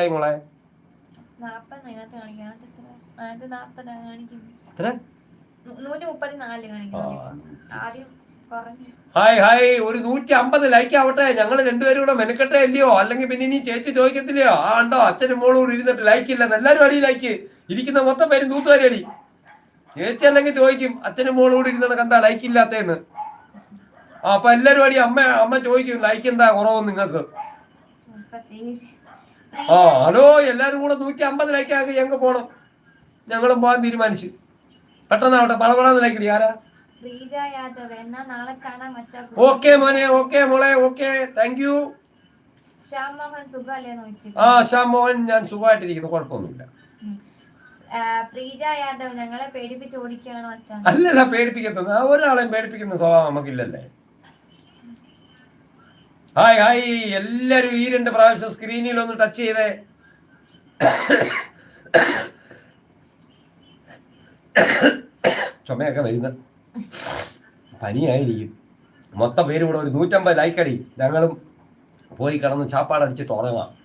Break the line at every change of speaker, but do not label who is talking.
ആയി മോളെ? Hi hi. ഒരു നൂറ്റി അമ്പത് ലൈക്ക് ആവട്ടെ. ഞങ്ങൾ രണ്ടുപേരും കൂടെ മെനക്കെട്ടെ ഇല്ലയോ? അല്ലെങ്കിൽ പിന്നെ ഇനി ചേച്ചി ചോദിക്കത്തില്ലയോ? ആ ഉണ്ടോ? അച്ഛനും മോളും കൂടി ഇരുന്നിട്ട് ലൈക്ക് ഇല്ല എല്ലാരും അടി ലൈക്ക് ഇരിക്കുന്ന മൊത്തം പേരും തൂത്തുകാരി അടി. ചേച്ചി അല്ലെങ്കിൽ ചോദിക്കും അച്ഛനും മോളും കൂടി ഇരുന്നിട്ട് കണ്ടാ ലൈക്ക് ഇല്ലാത്തേന്ന്? ആ അപ്പൊ എല്ലാരും അടി. അമ്മ അമ്മ ചോദിക്കും ലൈക്ക് എന്താ കുറവ് നിങ്ങൾക്ക്? ആ ഹലോ എല്ലാരും കൂടെ നൂറ്റി അമ്പത് ലൈക്ക് ആക്കി ഞങ്ങൾക്ക് പോണം. ഞങ്ങളും പോകാൻ തീരുമാനിച്ചു. പെട്ടെന്ന് ആവട്ടെ പളപളന്ന് ലൈക്കടി ആരാ? ഓക്കെ മോനെ ഓക്കെ മോളെ ഓക്കെ. താങ്ക് യു ആ ശ്യാം മോഹൻ ഞാൻ സുഖമായിട്ടിരിക്കുന്നു കുഴപ്പമൊന്നുമില്ല.
പ്രീജ യാദവ് ഞങ്ങളെ പേടിപ്പിച്ച് ഓടിക്കുകയാണോ
അല്ലല്ല പേടിപ്പിക്കത്തുന്നു. ആ ഒരാളെയും പേടിപ്പിക്കുന്ന സ്വഭാവം നമുക്കില്ലല്ലേ. Hi hi. എല്ലാരും ഈ രണ്ട് പ്രാവശ്യം സ്ക്രീനിൽ ഒന്ന് ടച്ച് ചെയ്തേ. ചുമയൊക്കെ വരുന്ന പനിയായിരിക്കും. മൊത്തം പേര് കൂടെ ഒരു നൂറ്റമ്പത് ലൈക്ക് അടി. ഞങ്ങളും പോയി കിടന്ന് ചാപ്പാടടിച്ചിട്ട് ഉറങ്ങാം.